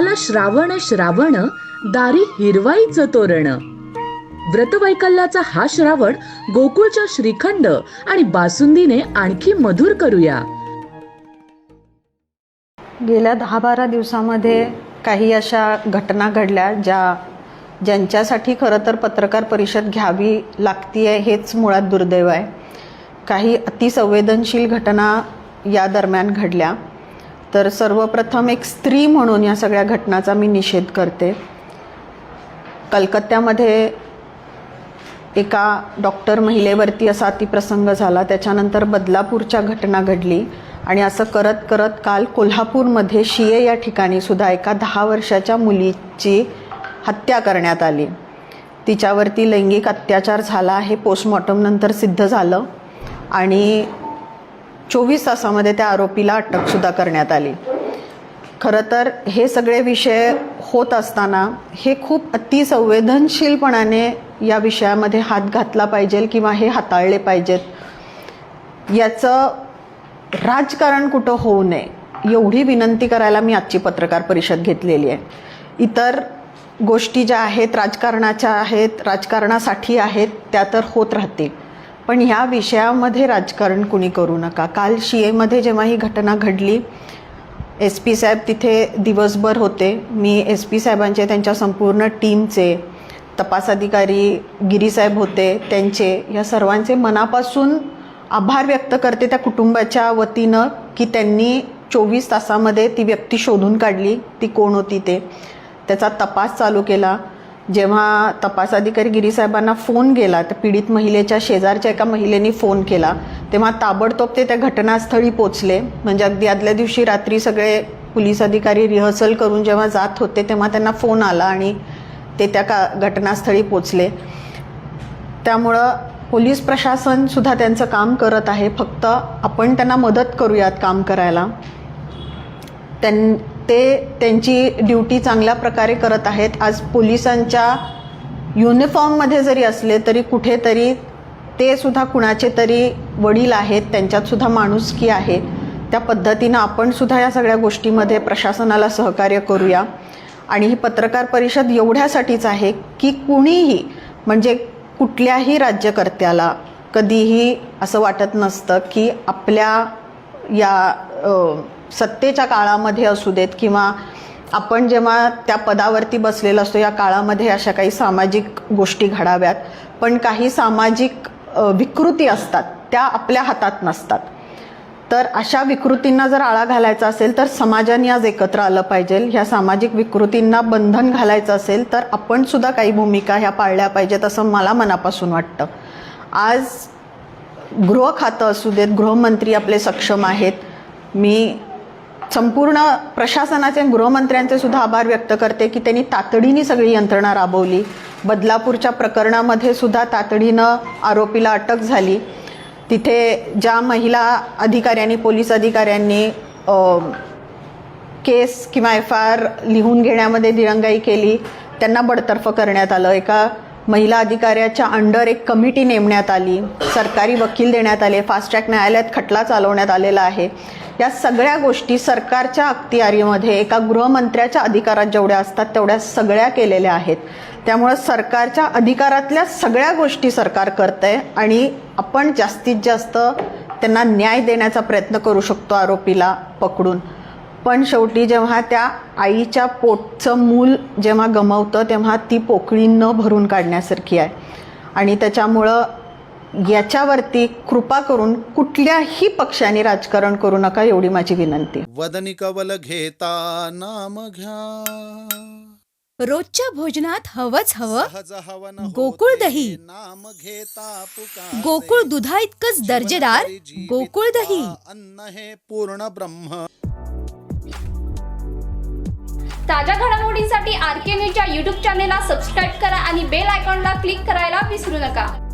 आला श्रावण श्रावण दारी हिरवाईचं तोरण. व्रतवैकल्याचा हा श्रावण गोकुळच्या श्रीखंड आणि बासुंदीने आणखी मधुर करूया. गेल्या दहा बारा दिवसामध्ये काही अशा घटना घडल्या ज्या ज्यांच्यासाठी खरं तर पत्रकार परिषद घ्यावी लागती आहे हेच मुळात दुर्दैव आहे. काही अतिसंवेदनशील घटना या दरम्यान घडल्या. तर सर्वप्रथम एक स्त्री म्हणून या सगळ्या घटनाचा मी निषेध करते. कलकत्त्यामध्ये एका डॉक्टर महिलेवरती असा अतिप्रसंग झाला. त्याच्यानंतर बदलापूरच्या घटना घडली आणि असं करत करत काल कोल्हापूरमध्ये शिये या ठिकाणी सुद्धा एका दहा वर्षाच्या मुलीची हत्या करण्यात आली. तिच्यावरती लैंगिक अत्याचार झाला. हे पोस्टमॉर्टमनंतर सिद्ध झालं. आणि चोवीस तासामध्ये त्या आरोपीला अटकसुद्धा करण्यात आली. खरं तर हे सगळे विषय होत असताना हे खूप अतिसंवेदनशीलपणाने या विषयामध्ये हात घातला पाहिजे किंवा हे हाताळले पाहिजेत. याचं राजकारण कुठं होऊ नये एवढी विनंती करायला मी आजची पत्रकार परिषद घेतलेली आहे. इतर गोष्टी ज्या आहेत राजकारणाच्या आहेत राजकारणासाठी आहेत त्या तर होत राहतील. पण ह्या विषयामध्ये राजकारण कुणी करू नका. काल शिएमध्ये जेव्हा ही घटना घडली एस पी साहेब तिथे दिवसभर होते. मी एस पी साहेबांचे त्यांच्या संपूर्ण टीमचे तपास अधिकारी गिरीसाहेब होते त्यांचे या सर्वांचे मनापासून आभार व्यक्त करते त्या कुटुंबाच्या वतीनं की त्यांनी चोवीस तासामध्ये ती व्यक्ती शोधून काढली ती कोण होती ते. त्याचा तपास चालू केला. जेव्हा तपास अधिकारी गिरीसाहेबांना फोन गेला तर पीडित महिलेच्या शेजारच्या एका महिलेने फोन केला तेव्हा ताबडतोब ते त्या घटनास्थळी पोचले. म्हणजे अगदी आदल्या दिवशी रात्री सगळे पोलीस अधिकारी रिहर्सल करून जेव्हा जात होते तेव्हा त्यांना फोन आला आणि ते त्या का घटनास्थळी पोचले. त्यामुळं पोलीस प्रशासनसुद्धा त्यांचं काम करत आहे. फक्त आपण त्यांना मदत करूयात काम करायला. त्यां ते त्यांची ड्युटी चांगल्या प्रकारे करत आहेत. आज पोलिसांच्या युनिफॉर्ममध्ये जरी असले तरी कुठेतरी ते सुद्धा कुणाचे तरी वडील आहेत त्यांच्यात सुद्धा माणुसकी आहे. त्या पद्धतीनं आपण सुद्धा या सगळ्या गोष्टीमध्ये प्रशासनाला सहकार्य करूया. आणि ही पत्रकार परिषद एवढ्यासाठीच आहे की कुणीही म्हणजे कुठल्याही राज्यकर्त्याला कधीही असं वाटत नसतं की आपल्या या सत्तेच्या काळामध्ये असू देत किंवा आपण जेव्हा त्या पदावरती बसलेला असतो या काळामध्ये अशा काही सामाजिक गोष्टी घडाव्यात. पण काही सामाजिक विकृती असतात त्या आपल्या हातात नसतात. तर अशा विकृतींना जर आळा घालायचा असेल तर समाजाने आज एकत्र आलं पाहिजे. ह्या सामाजिक विकृतींना बंधन घालायचं असेल तर आपण सुद्धा काही भूमिका ह्या पाळल्या पाहिजेत असं मला मनापासून वाटतं. आज गृह खातं असू देत गृहमंत्री आपले सक्षम आहेत. मी संपूर्ण प्रशासनाचे गृहमंत्र्यांचे सुद्धा आभार व्यक्त करते की त्यांनी तातडीने सगळी यंत्रणा राबवली. बदलापूरच्या प्रकरणामध्ये सुद्धा तातडीनं आरोपीला अटक झाली. तिथे ज्या महिला अधिकाऱ्यांनी पोलीस अधिकाऱ्यांनी केस किंवा एफ आय आर लिहून घेण्यामध्ये दिरंगाई केली त्यांना बडतर्फ करण्यात आलं. एका महिला अधिकाऱ्याच्या अंडर एक कमिटी नेमण्यात आली. सरकारी वकील देण्यात आले. फास्ट ट्रॅक न्यायालयात खटला चालवण्यात आलेला आहे. या सगळ्या गोष्टी सरकारच्या अखत्यारीमध्ये एका गृहमंत्र्याच्या अधिकारात जेवढ्या असतात तेवढ्या सगळ्या केलेल्या आहेत. त्यामुळं सरकारच्या अधिकारातल्या सगळ्या गोष्टी सरकार करत आहे आणि आपण जास्तीत जास्त त्यांना न्याय देण्याचा प्रयत्न करू शकतो आरोपीला पकडून. पण शेवटी जेव्हा त्या आईच्या पोटचं मूल जेव्हा गमावतं तेव्हा ती पोकळी न भरून काढण्यासारखी आहे. आणि त्याच्यामुळं याच्यावरती कृपा करून कुठल्याही पक्षाने राजकारण करू नका एवढी माझी विनंती. वदनी कवल घेता नाम घ्या. रोजच्या भोजनात हवंच हवं. गोकुळ दही. नाम घेता पुकारे. गोकुळ दुधा इतकंच दर्जेदार. गोकुळ दही. अन्न हे पूर्ण ब्रह्म. ताज्या घडामोडींसाठी आर के न्यूजच्या यूट्यूब चॅनेलला सबस्क्राईब करा आणि बेल आयकॉनला क्लिक करायला विसरू नका.